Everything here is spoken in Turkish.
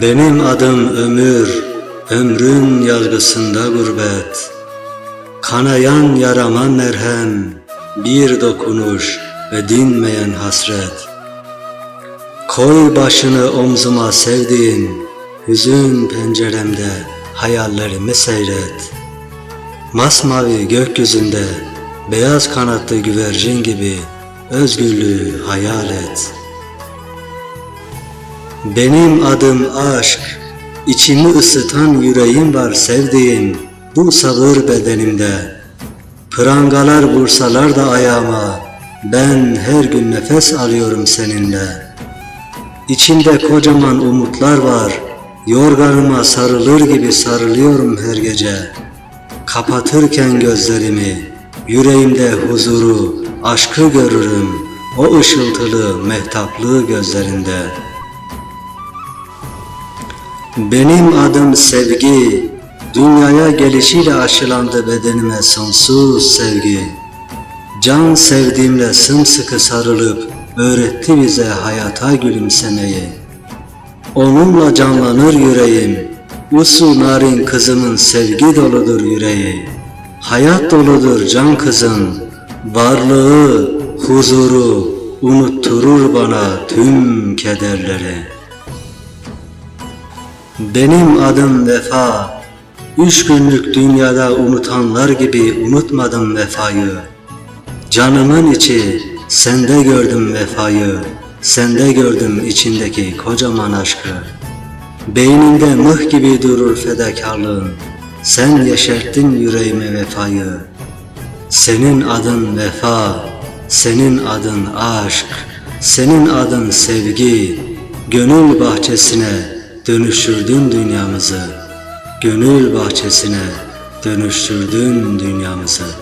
Benim adım ömür, ömrün yargısında gurbet. Kanayan yarama merhem, bir dokunuş ve dinmeyen hasret. Koy başını omzuma sevdiğin, hüzün penceremde hayallerimi seyret. Masmavi gökyüzünde, beyaz kanatlı güvercin gibi özgürlüğü hayal et.'' Benim adım aşk, içimi ısıtan yüreğim var sevdiğim bu sabır bedenimde. Prangalar vursalar da ayağıma, ben her gün nefes alıyorum seninle. İçimde kocaman umutlar var, yorganıma sarılır gibi sarılıyorum her gece. Kapatırken gözlerimi, yüreğimde huzuru, aşkı görürüm, o ışıltılı mehtaplı gözlerinde.'' Benim adım sevgi, dünyaya gelişiyle aşılandı bedenime sonsuz sevgi. Can sevdiğimle sımsıkı sarılıp öğretti bize hayata gülümsemeyi. Onunla canlanır yüreğim, usul narin kızımın sevgi doludur yüreği. Hayat doludur can kızım, varlığı, huzuru unutturur bana tüm kederleri.'' Benim adım Vefa. Üç günlük dünyada unutanlar gibi unutmadım vefayı. Canımın içi, sende gördüm vefayı. Sende gördüm içindeki kocaman aşkı. Beyninde mıh gibi durur fedakarlığın. Sen yeşerttin yüreğime vefayı. Senin adın vefa, senin adın aşk, senin adın sevgi. Gönül bahçesine dönüştürdün dünyamızı. Gönül bahçesine dönüştürdün dünyamızı.